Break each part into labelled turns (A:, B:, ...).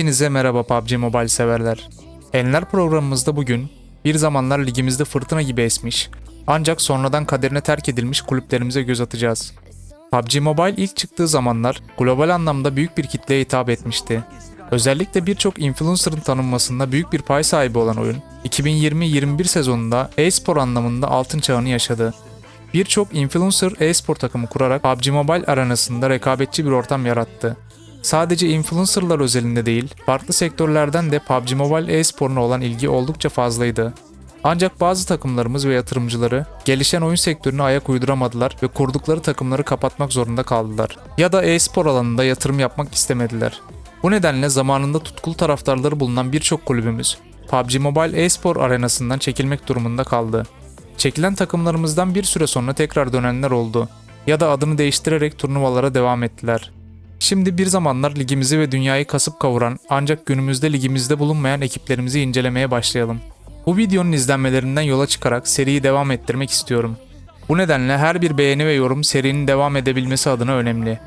A: Hepinize merhaba PUBG Mobile severler. Enler programımızda bugün bir zamanlar ligimizde fırtına gibi esmiş ancak sonradan kaderine terk edilmiş kulüplerimize göz atacağız. PUBG Mobile ilk çıktığı zamanlar global anlamda büyük bir kitleye hitap etmişti. Özellikle birçok influencer'ın tanınmasında büyük bir pay sahibi olan oyun, 2020-21 sezonunda e-spor anlamında altın çağını yaşadı. Birçok influencer e-spor takımı kurarak PUBG Mobile arenasında rekabetçi bir ortam yarattı. Sadece influencerlar özelinde değil, farklı sektörlerden de PUBG Mobile e-sporuna olan ilgi oldukça fazlaydı. Ancak bazı takımlarımız ve yatırımcıları gelişen oyun sektörüne ayak uyduramadılar ve kurdukları takımları kapatmak zorunda kaldılar. Ya da e-spor alanında yatırım yapmak istemediler. Bu nedenle zamanında tutkulu taraftarları bulunan birçok kulübümüz PUBG Mobile e-spor arenasından çekilmek durumunda kaldı. Çekilen takımlarımızdan bir süre sonra tekrar dönenler oldu ya da adını değiştirerek turnuvalara devam ettiler. Şimdi bir zamanlar ligimizi ve dünyayı kasıp kavuran ancak günümüzde ligimizde bulunmayan ekiplerimizi incelemeye başlayalım. Bu videonun izlenmelerinden yola çıkarak seriyi devam ettirmek istiyorum. Bu nedenle her bir beğeni ve yorum serinin devam edebilmesi adına önemli.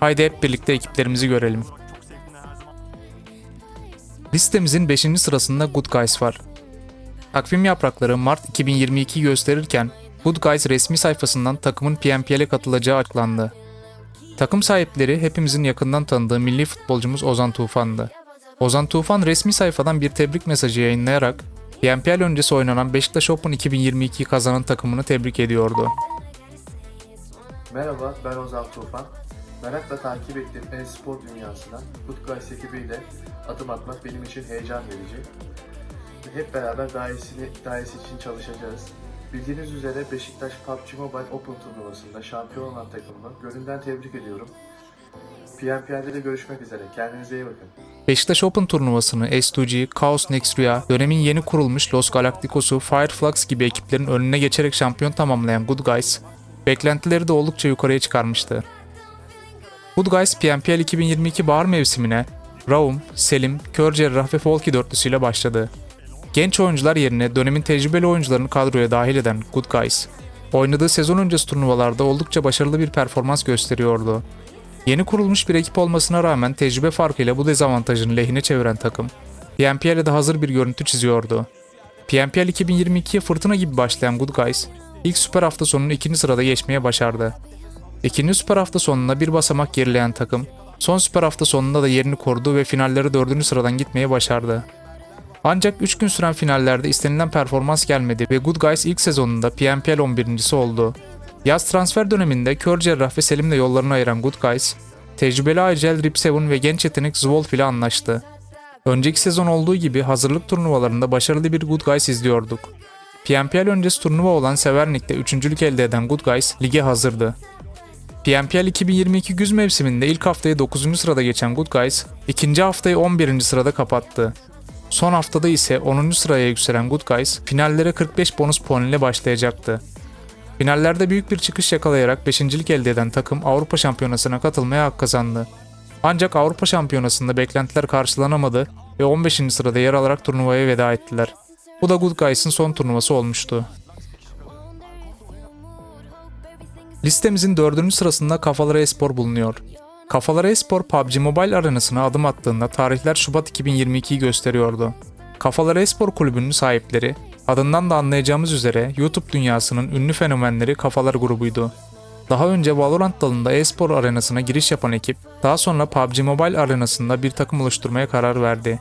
A: Haydi hep birlikte ekiplerimizi görelim. Listemizin 5. sırasında Good Guys var. Takvim yaprakları Mart 2022 gösterirken Good Guys resmi sayfasından takımın PNPL'e katılacağı açıklandı. Takım sahipleri hepimizin yakından tanıdığı milli futbolcumuz Ozan Tufan'dı. Ozan Tufan resmi sayfadan bir tebrik mesajı yayınlayarak PNPL öncesi oynanan Beşiktaş Open 2022'yi kazanan takımını tebrik ediyordu.
B: Merhaba, ben Ozan Tufan. Merakla takip ettiğim e-spor dünyasına Good Guys ekibiyle adım atmak benim için heyecan verici. Ve hep beraber daha iyisini, daha iyisi için çalışacağız. Bildiğiniz üzere Beşiktaş PUBG Mobile Open turnuvasında şampiyon olan takımımı gönülden tebrik ediyorum. PNPL'de de görüşmek üzere. Kendinize iyi bakın.
A: Beşiktaş Open turnuvasını S2G, Chaos Next Rüya, dönemin yeni kurulmuş Los Galacticos'u, Fireflux gibi ekiplerin önüne geçerek şampiyon tamamlayan Good Guys, beklentileri de oldukça yukarıya çıkarmıştı. Good Guys PNPL 2022 bahar mevsimine Raum, Selim, Kör Cerrah ve Folky dörtlüsüyle başladı. Genç oyuncular yerine dönemin tecrübeli oyuncularını kadroya dahil eden Good Guys, oynadığı sezon öncesi turnuvalarda oldukça başarılı bir performans gösteriyordu. Yeni kurulmuş bir ekip olmasına rağmen tecrübe farkıyla bu dezavantajını lehine çeviren takım, PNPL'e de hazır bir görüntü çiziyordu. PNPL 2022'ye fırtına gibi başlayan Good Guys, ilk süper hafta sonunu ikinci sırada geçmeye başardı. İkinci süper hafta sonuna bir basamak gerileyen takım, son süper hafta sonunda da yerini korudu ve finalleri dördüncü sıradan gitmeyi başardı. Ancak 3 gün süren finallerde istenilen performans gelmedi ve Good Guys ilk sezonunda PNPL 11.si oldu. Yaz transfer döneminde Kör Cerrah ve Selim'le yollarını ayıran Good Guys, tecrübeli Aygel Rip Seven ve genç yetenek Zwolf ile anlaştı. Önceki sezon olduğu gibi hazırlık turnuvalarında başarılı bir Good Guys izliyorduk. PNPL öncesi turnuva olan Severnik'te üçüncülük elde eden Good Guys lige hazırdı. PNPL 2022 güz mevsiminde ilk haftayı 9. sırada geçen Good Guys, ikinci haftayı 11. sırada kapattı. Son haftada ise 10. sıraya yükselen Good Guys, finallere 45 bonus puan ile başlayacaktı. Finallerde büyük bir çıkış yakalayarak 5. elde eden takım Avrupa Şampiyonası'na katılmaya hak kazandı. Ancak Avrupa Şampiyonası'nda beklentiler karşılanamadı ve 15. sırada yer alarak turnuvaya veda ettiler. Bu da Good Guys'ın son turnuvası olmuştu. Listemizin dördüncü sırasında Kafalar Espor bulunuyor. Kafalar Espor PUBG Mobile arenasına adım attığında tarihler Şubat 2022'yi gösteriyordu. Kafalar Espor kulübünün sahipleri, adından da anlayacağımız üzere YouTube dünyasının ünlü fenomenleri Kafalar grubuydu. Daha önce Valorant dalında e-spor arenasına giriş yapan ekip, daha sonra PUBG Mobile arenasında bir takım oluşturmaya karar verdi.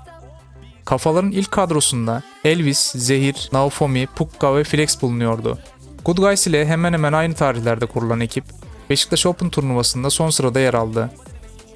A: Kafaların ilk kadrosunda Elvis, Zehir, Naofomi, Pukka ve Flex bulunuyordu. Good Guys ile hemen hemen aynı tarihlerde kurulan ekip, Beşiktaş Open turnuvasında son sırada yer aldı.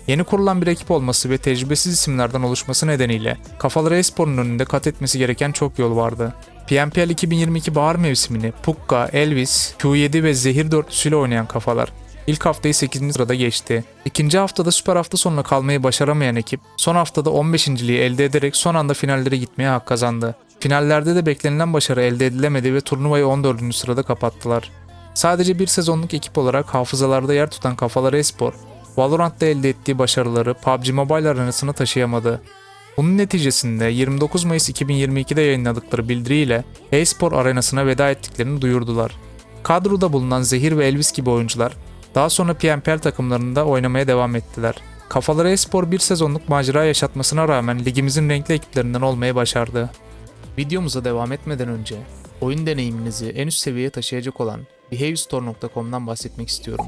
A: Yeni kurulan bir ekip olması ve tecrübesiz isimlerden oluşması nedeniyle kafaları e-sporun önünde kat etmesi gereken çok yol vardı. PNPL 2022 bahar mevsimini Pukka, Elvis, Q7 ve Zehir dörtlüsüyle oynayan kafalar ilk haftayı 8. sırada geçti. İkinci haftada süper hafta sonuna kalmayı başaramayan ekip son haftada 15.liği elde ederek son anda finallere gitmeye hak kazandı. Finallerde de beklenilen başarı elde edilemedi ve turnuvayı 14. sırada kapattılar. Sadece bir sezonluk ekip olarak hafızalarda yer tutan Kafalar Espor, Valorant'ta elde ettiği başarıları PUBG Mobile arenasına taşıyamadı. Bunun neticesinde 29 Mayıs 2022'de yayınladıkları bildiriyle e-spor arenasına veda ettiklerini duyurdular. Kadroda bulunan Zehir ve Elvis gibi oyuncular daha sonra PNPL takımlarında oynamaya devam ettiler. Kafaları Espor bir sezonluk macera yaşatmasına rağmen ligimizin renkli ekiplerinden olmayı başardı. Videomuza devam etmeden önce oyun deneyiminizi en üst seviyeye taşıyacak olan behavestore.com'dan bahsetmek istiyorum.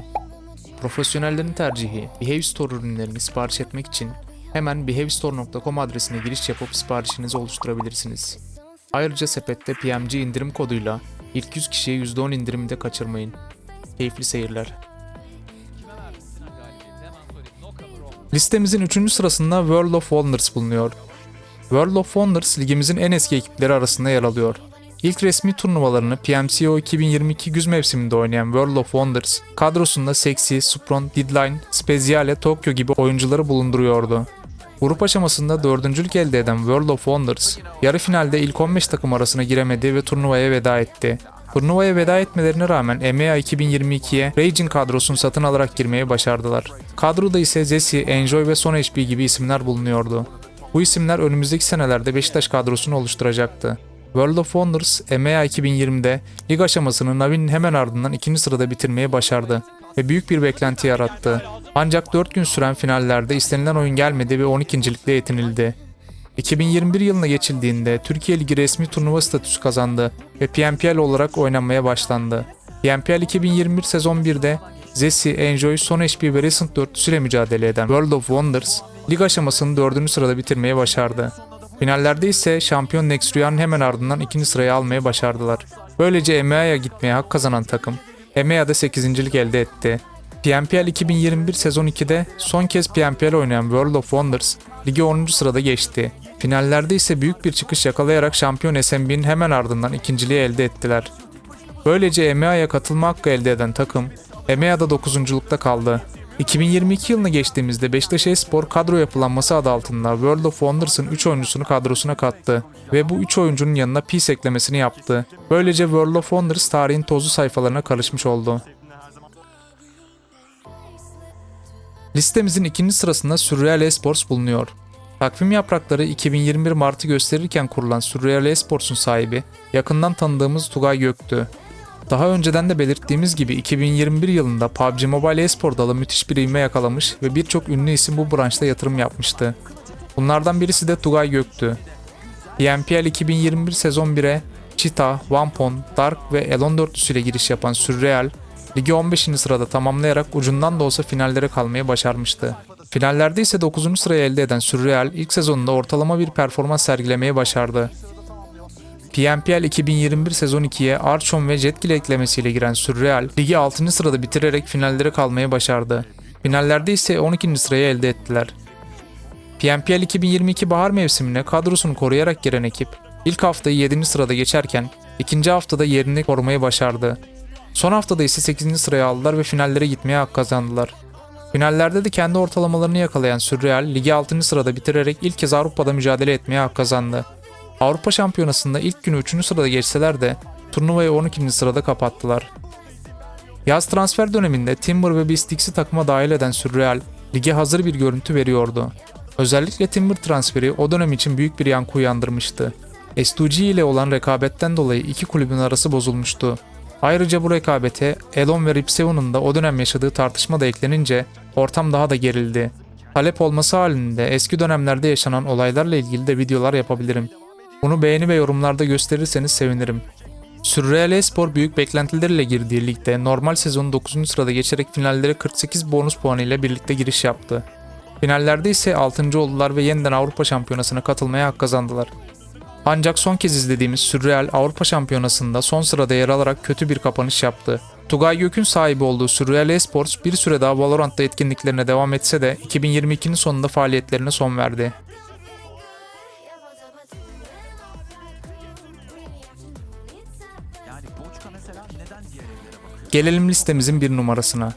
A: Profesyonellerin tercihi Behave Store ürünlerini sipariş etmek için hemen behavestore.com adresine giriş yapıp siparişinizi oluşturabilirsiniz. Ayrıca sepette PMG indirim koduyla ilk 100 kişiye %10 indirimi de kaçırmayın. Keyifli seyirler. Listemizin 3. sırasında World of Wonders bulunuyor. World of Wonders ligimizin en eski ekipleri arasında yer alıyor. İlk resmi turnuvalarını PMCO 2022 güz mevsiminde oynayan World of Wonders, kadrosunda Sexy, Supron, Deadline, Speziale, Tokyo gibi oyuncuları bulunduruyordu. Grup aşamasında dördüncülük elde eden World of Wonders, yarı finalde ilk 15 takım arasına giremedi ve turnuvaya veda etti. Turnuvaya veda etmelerine rağmen EMEA 2022'ye Raging kadrosunu satın alarak girmeyi başardılar. Kadroda ise Zesi, Enjoy ve Son HP gibi isimler bulunuyordu. Bu isimler önümüzdeki senelerde Beşiktaş kadrosunu oluşturacaktı. World of Wonders, EMEA 2020'de lig aşamasını Navi'nin hemen ardından ikinci sırada bitirmeyi başardı ve büyük bir beklenti yarattı. Ancak 4 gün süren finallerde istenilen oyun gelmedi ve 12. ligde yetinildi. 2021 yılına geçildiğinde Türkiye Ligi resmi turnuva statüsü kazandı ve PNPL olarak oynanmaya başlandı. PNPL 2021 sezon 1'de Zesi, Enjoy, Son HP ve Recent dörtlüsüyle mücadele eden World of Wonders, lig aşamasını 4. sırada bitirmeyi başardı. Finallerde ise şampiyon Nextria'nın hemen ardından ikinci sırayı almayı başardılar. Böylece EMEA'ya gitmeye hak kazanan takım, EMEA'da 8. elde etti. PNPL 2021 sezon 2'de son kez PNPL oynayan World of Wonders, ligi 10. sırada geçti. Finallerde ise büyük bir çıkış yakalayarak şampiyon SMB'nin hemen ardından ikinciliği elde ettiler. Böylece EMEA'ya katılma hakkı elde eden takım, EMEA'da 9.lukta kaldı. 2022 yılına geçtiğimizde Beşiktaş Espor kadro yapılanması adı altında World of Wonders'ın 3 oyuncusunu kadrosuna kattı ve bu 3 oyuncunun yanına Peace eklemesini yaptı. Böylece World of Wonders tarihin tozlu sayfalarına karışmış oldu. Listemizin ikinci sırasında Surreal Esports bulunuyor. Takvim yaprakları 2021 Mart'ı gösterirken kurulan Surreal Esports'un sahibi yakından tanıdığımız Tugay Gök'tü. Daha önceden de belirttiğimiz gibi 2021 yılında PUBG Mobile espor dalı müthiş bir ivme yakalamış ve birçok ünlü isim bu branşta yatırım yapmıştı. Bunlardan birisi de Tugay Gök'tü. PNPL 2021 sezon 1'e Cheetah, Wampon, Dark ve Elon dörtlüsüyle giriş yapan Surreal, ligi 15. sırada tamamlayarak ucundan da olsa finallere kalmayı başarmıştı. Finallerde ise 9. sırayı elde eden Surreal ilk sezonunda ortalama bir performans sergilemeyi başardı. PNPL 2021 sezon 2'ye Archon ve Jetkill eklemesiyle giren Surreal, ligi 6. sırada bitirerek finallere kalmayı başardı. Finallerde ise 12. sırayı elde ettiler. PNPL 2022 bahar mevsimine kadrosunu koruyarak giren ekip, ilk haftayı 7. sırada geçerken ikinci haftada yerini korumayı başardı. Son haftada ise 8. sıraya aldılar ve finallere gitmeye hak kazandılar. Finallerde de kendi ortalamalarını yakalayan Surreal, ligi 6. sırada bitirerek ilk kez Avrupa'da mücadele etmeye hak kazandı. Avrupa Şampiyonası'nda ilk günü 3. sırada geçseler de turnuvayı 12. sırada kapattılar. Yaz transfer döneminde Timber ve Beastix'i takıma dahil eden Surreal, lige hazır bir görüntü veriyordu. Özellikle Timber transferi o dönem için büyük bir yankı uyandırmıştı. S2G ile olan rekabetten dolayı iki kulübün arası bozulmuştu. Ayrıca bu rekabete Elon ve Rip Seven'ın da o dönem yaşadığı tartışma da eklenince ortam daha da gerildi. Talep olması halinde eski dönemlerde yaşanan olaylarla ilgili de videolar yapabilirim. Bunu beğeni ve yorumlarda gösterirseniz sevinirim. Surreal Espor büyük beklentilerle girdiği ligde normal sezonu 9. sırada geçerek finallere 48 bonus puanı ile birlikte giriş yaptı. Finallerde ise 6. oldular ve yeniden Avrupa Şampiyonası'na katılmaya hak kazandılar. Ancak son kez izlediğimiz Surreal Avrupa Şampiyonası'nda son sırada yer alarak kötü bir kapanış yaptı. Tugay Gök'ün sahibi olduğu Surreal Esports bir süre daha Valorant'ta etkinliklerine devam etse de 2022'nin sonunda faaliyetlerine son verdi. Gelelim listemizin bir numarasına.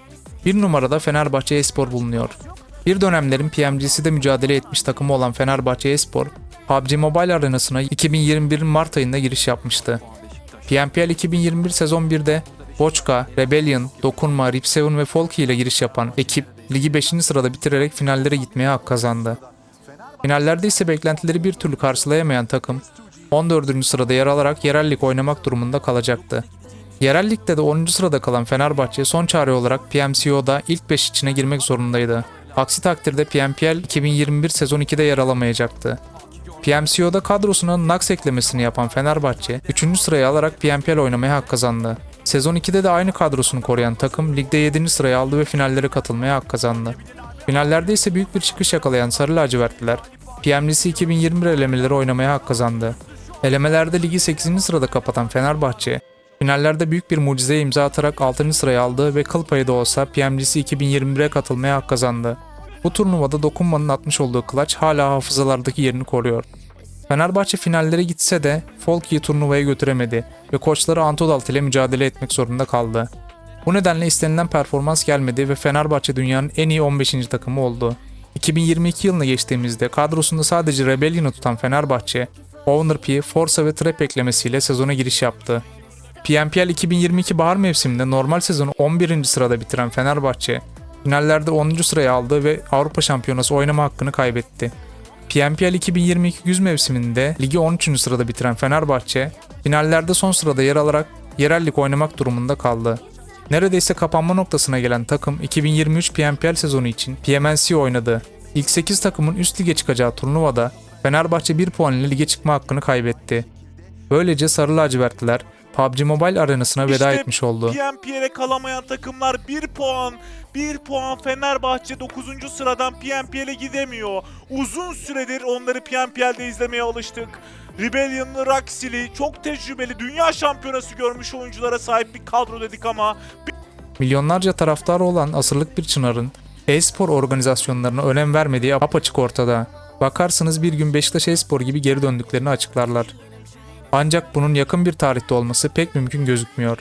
A: Bir numarada Fenerbahçe Espor bulunuyor. Bir dönemlerin PMG'si de mücadele etmiş takımı olan Fenerbahçe Espor, PUBG Mobile arenasına 2021 Mart ayında giriş yapmıştı. PNPL 2021 sezon 1'de Boçka, Rebellion, Dokunma, Rip7 ve Folky ile giriş yapan ekip ligi 5. sırada bitirerek finallere gitmeye hak kazandı. Finallerde ise beklentileri bir türlü karşılayamayan takım 14. sırada yer alarak yerel lig oynamak durumunda kalacaktı. Yerel ligde de 10. sırada kalan Fenerbahçe son çare olarak PMCO'da ilk 5 içine girmek zorundaydı. Aksi takdirde PMPL 2021 sezon 2'de yer alamayacaktı. PMCO'da kadrosuna Nax eklemesini yapan Fenerbahçe 3. sırayı alarak PMPL oynamaya hak kazandı. Sezon 2'de de aynı kadrosunu koruyan takım ligde 7. sırayı aldı ve finallere katılmaya hak kazandı. Finallerde ise büyük bir çıkış yakalayan Sarı Lacivertliler PMLC 2021 elemeleri oynamaya hak kazandı. Elemelerde ligi 8. sırada kapatan Fenerbahçe, finallerde büyük bir mucizeye imza atarak 6. sırayı aldı ve kıl payı da olsa PMLC 2021'e katılmaya hak kazandı. Bu turnuvada dokunmanın atmış olduğu klaç hala hafızalardaki yerini koruyor. Fenerbahçe finallere gitse de Folki'yi turnuvaya götüremedi ve koçları Antodalt ile mücadele etmek zorunda kaldı. Bu nedenle istenilen performans gelmedi ve Fenerbahçe dünyanın en iyi 15. takımı oldu. 2022 yılına geçtiğimizde kadrosunda sadece Rebellion'ı tutan Fenerbahçe, Owner P, Forza ve Trap eklemesiyle sezona giriş yaptı. PMPL 2022 bahar mevsiminde normal sezonu 11. sırada bitiren Fenerbahçe, finallerde 10. sırayı aldı ve Avrupa Şampiyonası oynama hakkını kaybetti. PMPL 2022 güz mevsiminde ligi 13. sırada bitiren Fenerbahçe, finallerde son sırada yer alarak yerel lig oynamak durumunda kaldı. Neredeyse kapanma noktasına gelen takım 2023 PMPL sezonu için PMNC oynadı. İlk 8 takımın üst lige çıkacağı turnuvada Fenerbahçe 1 puan ile lige çıkma hakkını kaybetti. Böylece Sarı Lacivertliler PUBG Mobile arenasına veda
C: İşte
A: etmiş oldu.
C: PMPL'e kalamayan takımlar 1 puan. 1 puan Fenerbahçe 9. sıradan PMPL'e gidemiyor. Uzun süredir onları PMPL'de izlemeye alıştık. Rebellion'lı, Raxili, çok tecrübeli, dünya şampiyonası görmüş oyunculara sahip bir kadro dedik ama
A: Milyonlarca taraftarı olan asırlık bir çınarın e-spor organizasyonlarına önem vermediği apaçık ortada. Bakarsınız bir gün Beşiktaş e-spor gibi geri döndüklerini açıklarlar. Ancak bunun yakın bir tarihte olması pek mümkün gözükmüyor.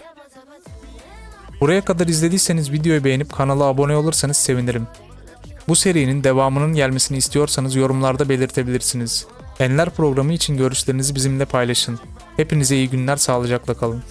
A: Buraya kadar izlediyseniz videoyu beğenip kanala abone olursanız sevinirim. Bu serinin devamının gelmesini istiyorsanız yorumlarda belirtebilirsiniz. Enler programı için görüşlerinizi bizimle paylaşın. Hepinize iyi günler sağlıcakla kalın.